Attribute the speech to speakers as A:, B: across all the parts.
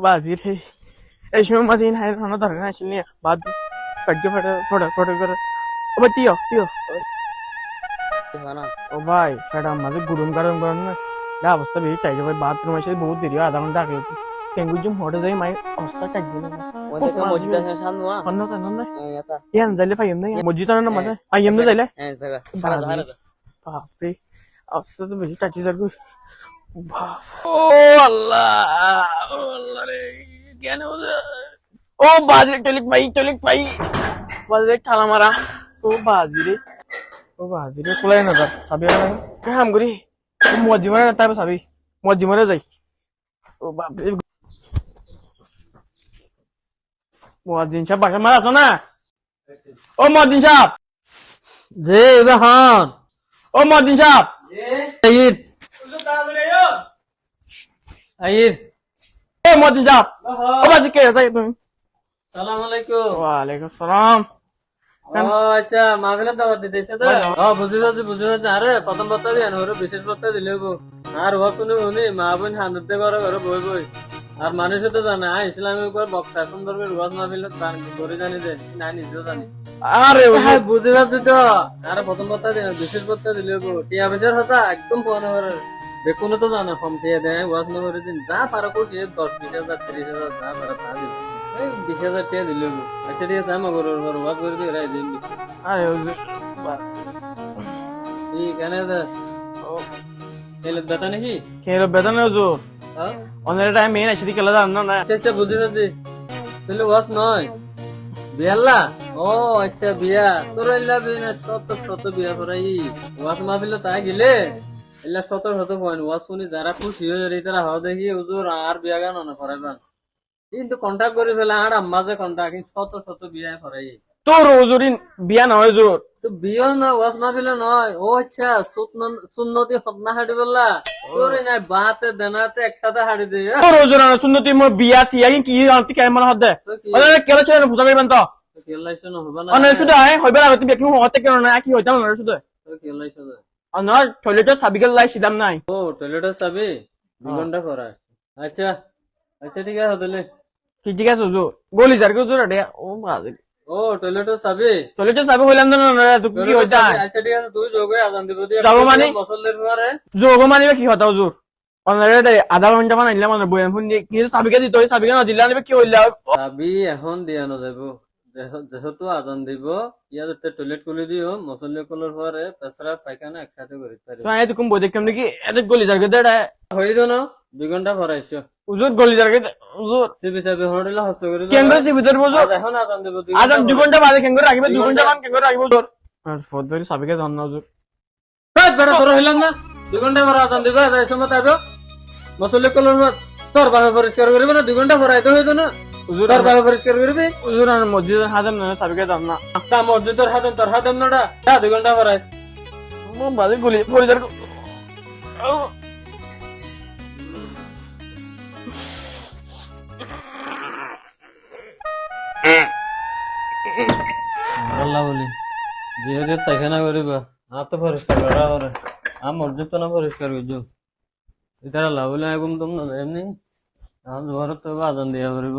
A: বাজি রে এই সময় মাঝে হাই রান্না দরকার আসিল নিয়ে বাদ কাটকে ফেটে ফটো ফটো করে ও তিও তিও ও ভাই ফেটা মাঝে গুরুম গরম গরম না অবস্থা বেশি টাইট ভাই বাথরুম এসে বহুত দেরি হয়, আধা ঘণ্টা তুই টেঙ্গু জুম হটে যাই মাই অবস্থা টাইট দিল
B: Eh,
A: মসজিদ বাপ ও আল্লাহ আল্লাহ রে কেন ও বাজি টলিক ভাই টলিক ভাই। বাজি ঠালা মারা। ও বাজি রে ও বাজি রে কোলাই না তার সাবি কাম করি মজি মারা তাই সাবি মজি মারা যাই। ও বাপরে মজিন সাহেব বাসা মারা আছো না? ও মজিন সাহেব।
B: যে বাহন
A: ও মজিন সাহেব।
B: আইর আইর।
A: এ মজিন সাহেব ও বাজি কে আছে তুমি।
B: সালাম আলাইকুম।
A: ওয়ালাইকুম সালাম।
B: ও আচ্ছা মাহফিলের দাওয়াত দিতেছে তো? ও বুঝি পাচ্ছি বুঝি পাচ্ছি আরে প্রথম বার্তা দিয়ে ওরে বিশেষ বার্তা দিলে গো আর ও শুনে শুনি মা বোন হান্দতে করে ঘরে বই বই। আর মানুষ তো জানে ইসলামী উপর বক্তা সুন্দর করে রোজ মাহফিল করে জানি যে না নিজেও জানি।
A: আরে ওই
B: হ্যাঁ পারছি তো। আরে প্রথম বার্তা দিয়ে বিশেষ বার্তা দিলে গো টিয়া পয়সার কথা একদম পোয়ানো করে দেখুন তো জানো টিয়া দেয় ওয়াজ না করে দিন যা পারো করছি দশ বিশ হাজার তিরিশ হাজার যা পারো তা দিন এই বিশ হাজার টিয়া দিলে আচ্ছা ঠিক আছে আমার ঘরের উপর ওয়াজ করে দিয়ে রাই দিন
A: আরে
B: এই কেন বেটা নাকি?
A: খেলো বেতন ওজো
B: হ্যাঁ
A: অনেক টাইম আছে দিকে লাদা না না
B: আচ্ছা আচ্ছা বুঝতে পারছি তাহলে ওয়াজ নয় বিয়াল্লা? ও আচ্ছা বিয়া। তোর বিয়া না শত শত বিয়া করাই ওয়াজ মাহফিলে তাই গেলে। এলা শত শত পয়েন্ট ওয়াজ শুনি যারা খুশি হয়ে যাবে তারা হওয়া দেখি হুজুর আর বিয়া গান না। করাইবান কিন্তু কন্টাক্ট করে ফেলে আর আম্মা যে কন্টাক্ট কিন্তু শত শত বিয়া করাই
A: তোর ওজুরিন বিয়া নয় জোর
B: তো বিয়া না ওয়াজ মাহফিলে নয়। ও আচ্ছা সুন্নতি হাঁটি বললা? তোর নাই বাতে দেনাতে একসাথে হাঁটি দে।
A: তোর ওজুর না তুই মোর বিয়া তিয়া কি আনতি কেমন মনে হদে ওরে কেলা ছেলে ফুসা করিবেন তো
B: কেলাইছো না হবে না।
A: অনেক শুধু আয় হইবে না তুমি কি হতে কেন না কি হইতাম না শুধু
B: না
A: অনার টয়লেটে সাবিকে লাই সিদাম নাই।
B: ও টয়লেটের চাবি? দুই ঘণ্টা পরে আচ্ছা আচ্ছা ঠিক আছে তাহলে
A: কি ঠিক আছে ওজু গলি যার কি ওজুর রে ও বাজে
B: ও টয়লেটের চাবি?
A: টয়লেটে সাবি হইলাম না না তুই কি
B: টয়লেটের
A: হইতা?
B: চাবি, আচ্ছা ঠিক আছে তুই যোগে আজান দিব দিয়ে
A: যাব মানে?
B: মসল্লের পরে
A: যোগ মানিবে কি হতা ওজুর অনারে আধা ঘণ্টা মান আইলাম মানে বয়ান ফোন দিয়ে কি দিত না দিলা নিবে কি হইলা?
B: চাবি এখন দিয়া নাযাব যেহ- যেহেতু আজান দিব ইয়াতে টয়লেট খুলি দিও মসল্লি কলার পরে পেছরা পায়খানা একসাথে করি পারি
A: আয় তুকুম বই দেখতাম নাকি? এতে গলি যার কে দেড়া
B: হয়ে দিও না দুই ঘণ্টা পরে আইসো
A: উজুর গলি যার কে উজুর
B: চিবি চাবি হরডিলে হস্ত করে
A: কেন সে ভিতর বুঝো
B: আজ এখন আজান দিব ঘণ্টা
A: দুই। ঘণ্টা বাদে কেন রাখবে দুই
B: ঘণ্টা।
A: মান কেন রাখবে উজুর ফোন ধরে সাবিকে ধন না উজুর
B: এই বেটা তোর হইলাম না? দুই ঘণ্টা পরে আজান দিবে এই সময় তাইবে মসল্লি কলার তোর বাবা পরিষ্কার করিবে না দুই ঘণ্টা পরে আইতে হইতো না। বাবা পরিষ্কার করবি
A: উজুর আর মসজিদের হাজার না সাবিকে ধন না।
B: তা মসজিদ তোর হাতে তোর হাতে নটা তা দুই ঘণ্টা পরে আইস।
A: বাদে গলি পড়ে যার
B: আল্লাহ বলি যেহেতু পায়খানা করিবা আর তো পরিষ্কার করা করে আর মসজিদ তো না পরিষ্কার করছ এটা লাভ বলে এখন তুমি এমনি ঘর তো আজান দিয়া করিব।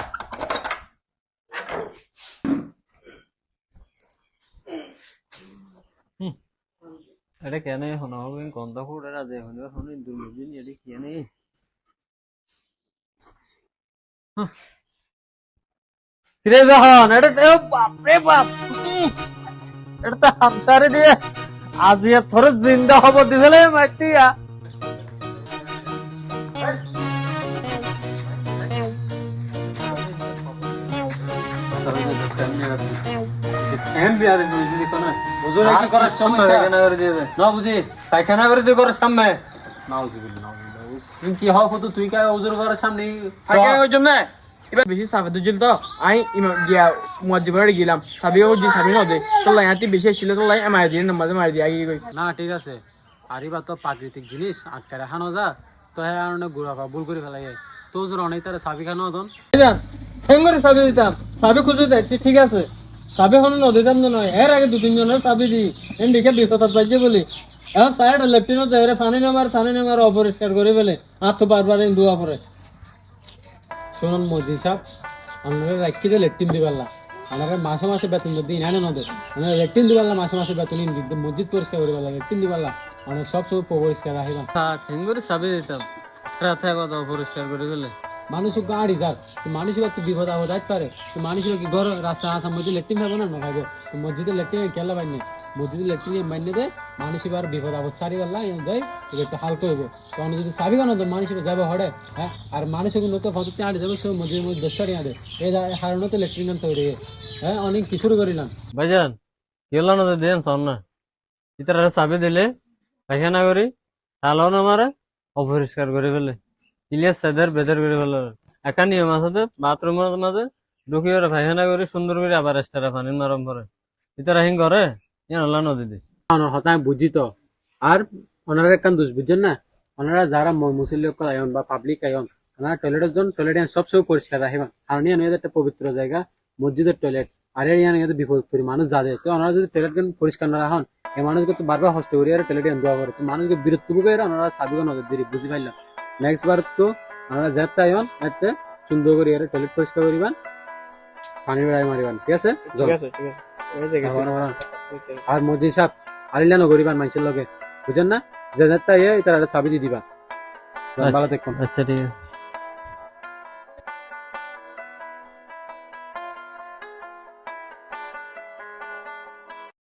B: এটা কেন? শোনা হবে গন্ধ এটা যে শুনিব শুনি দুর্নীতি এটি কেন কিরে যখন এটা তো বাপরে বাপ। এটা তো হামসারে দিয়ে আজি থরে জিন্দা হব দিছিলে মাটিয়া
C: হুজুরে কি করার সমস্যা না বুঝি
B: পায়খানা করে দিয়ে করার সামনে?
C: কি হও কত? তুই কাই হুজুর ঘরের সামনে?
A: থাকে ওই জন্য? এবার বেশি সাফে দুজিল তো। আই গিয়া মুয়াজ্জিবের গেলাম। সাবিও জি সাবি নদে তোলাই হাতি বেশি ছিল তোলাই আমার দিয়ে নাম্বার মারি দিয়ে আগে কই
C: না ঠিক আছে। হারিবা তো প্রাকৃতিক জিনিস আটকা রাখানো যা। তো হ্যাঁ কারণে ঘুরা ভুল করে ফেলাই তো জোর অনেক তারা চাবি খানো হতন
B: ভাইজান হেঙ্গরে চাবি দিতাম। চাবি খুঁজে যাচ্ছি ঠিক আছে। চাবি হন নদীতাম না নয় এর আগে দু তিনজনের চাবি দি। এন দেখে বিপদত বাজছে বলি। এখন সাইড লেফটিনত এর পানি নামার পানি নামার অপরিষ্কার করে ফেলে হাত তো বারবার এন দুয়া পরে শুনুন মজি সাহেব আমরা রাখি দিয়ে লেট্টিন দিবাল্লা আমরা মাসে মাসে বেতন দিই না নদে আমরা লেট্টিন দিবাল্লা মাসে মাসে বেতন মসজিদ পরিষ্কার করে পারলাম লেট্টিন দিবাল্লা আমরা সব সময় পরিষ্কার রাখিলাম চাবি দিতাম রাতে কথা অপরিষ্কার করে ফেলে মানুষ গাড়ি যার মানুষ তো বিপদ আহ যাইতে পারে। তো মানুষ কি ঘর, রাস্তা আসা মসজিদ লেট্রিন খাব না? না খাব তো মসজিদে লেট্রিন দে মানুষ এবার বিপদ আহ চারি বেলা দেয় একটু হালকা হইব। তখন যদি চাবি কেন তো মানুষ যাবে হড়ে হ্যাঁ? আর মানুষ নতো ফটো আড়ে যাবে সে মসজিদের মধ্যে দশটারি আড়ে এই হারণে তো লেট্রিন তৈরি হ্যাঁ অনেক কিছুর করিলাম
D: ভাইজান গেলাম না দেন শোন না। চাবি দিলে পায়খানা করি না মারে অপরিষ্কার করে ফেলে। ইলিয়াস সাইদার বেজার করে ফেলে। একা নিয়ম আছে বাথরুমের মাঝে ঢুকিয়ে ওরা পায়খানা করে সুন্দর করে আবার এক্সট্রা পানি নরম করে। ইতারা হিং করে ইয়ান নদী দি
C: হতা বুঝি তো। আর ওনারা একখান দোষ, বুঝছেন না? ওনারা যারা মুসলিম লোক আয়ন বা পাবলিক আয়ন ওনারা টয়লেটের জন্য টয়লেট সবসময় পরিষ্কার রাখিবেন। কারণ ইয়ান একটা পবিত্র জায়গা, মসজিদের টয়লেট আর ইয়ান ইয়াতে বিপদ করি, মানুষ যা দেয় তো ওনারা যদি টয়লেট পরিষ্কার না রাখেন এই মানুষকে তো বারবার হস্ত করি আর টয়লেট দোয়া করে। তো মানুষকে বিরক্ত করে ওনারা সাবিগন নজর দিই বুঝি পাইলাম নেক্সট বার তো আপনারা যেতে আয়ন এতে সুন্দর করে এর টয়লেট পরিষ্কার করিবেন পানি বেড়াই মারিবেন ঠিক আছে?
A: ঠিক আছে ঠিক আছে। ওই জায়গা
C: আর মজি সাপ সাহেব আলিলানো করিবান মানুষের লগে বুঝেন না? যে যেতে ইয়ে তারা চাবি দিয়ে দিবা ভালো দেখুন
D: আচ্ছা ঠিক আছে।